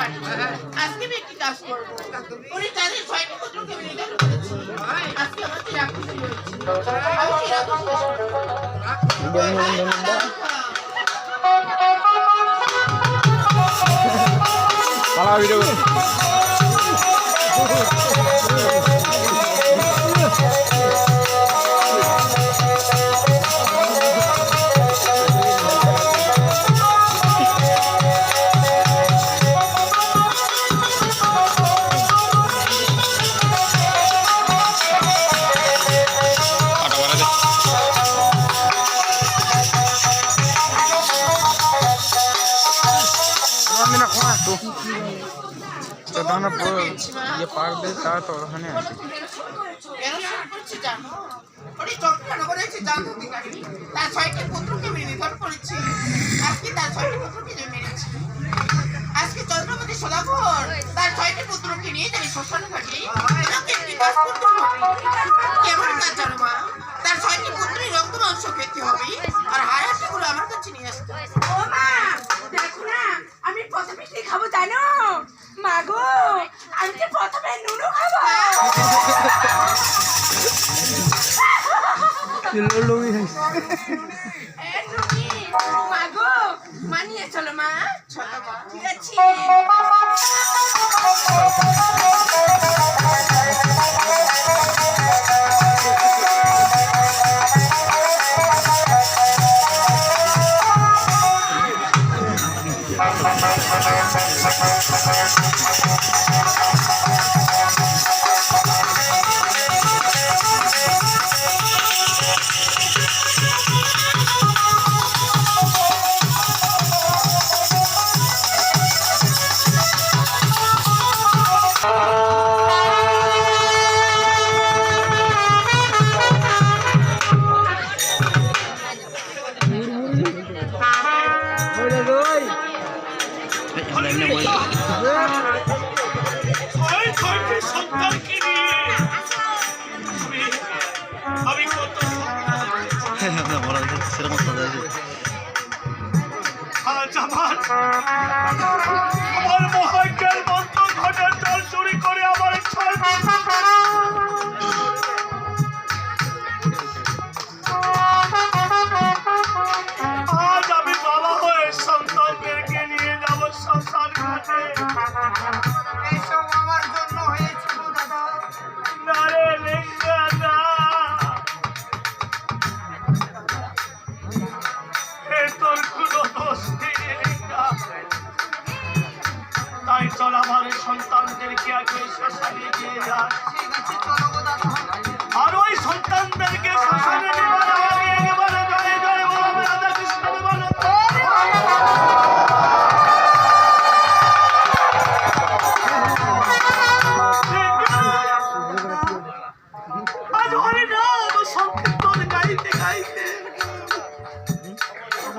পারি হ্যাঁ। আজকে আমি একটি কাজ করব। উনি তাদের ছয়টি পুত্রকে আমি নিদান করেছি আজকে আমার চিরাকুশি হয়েছি আমি চিরাকুশি পালা, ভিডিও যতক্ষণ ইয়ে পারবে তা ততক্ষণে আছে আজকে চন্দ্রপতি সদাঘর তার ছয়টি পুত্রকে নিয়ে শ্মশান ঘাটে কেমন কাজ জানো মা তার ছয়টি পুত্রের রক্ত মাংস খেতে হবে। মাগো মানিয়ে চলো মা চলো মা ঠিক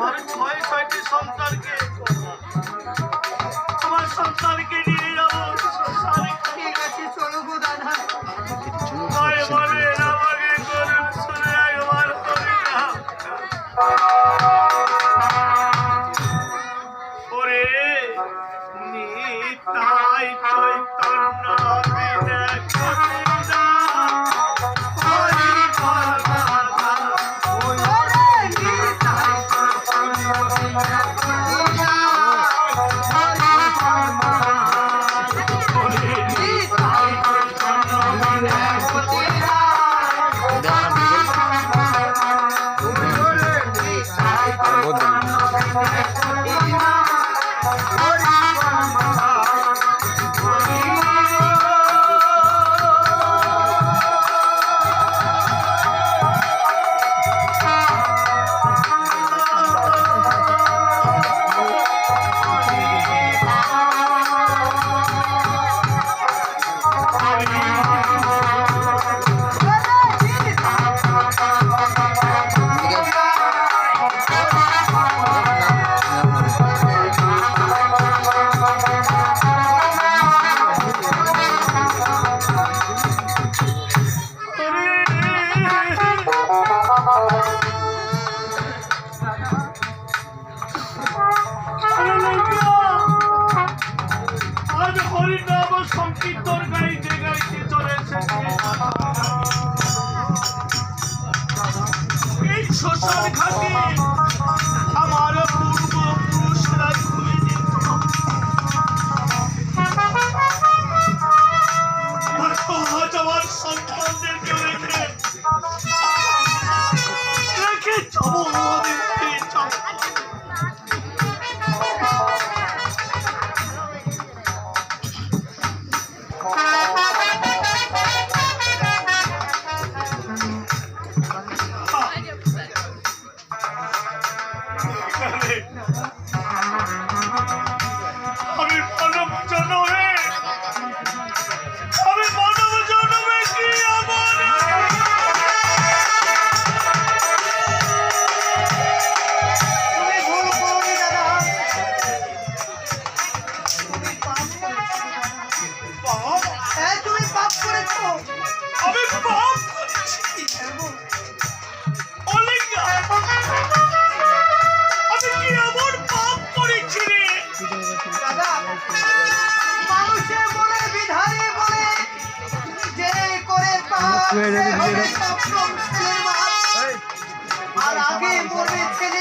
আমার ছয় ছয়টি সন্তানকে আমার সন্তানকে নিয়ে এই শোষণ ঘাটি আর আগে মরেছে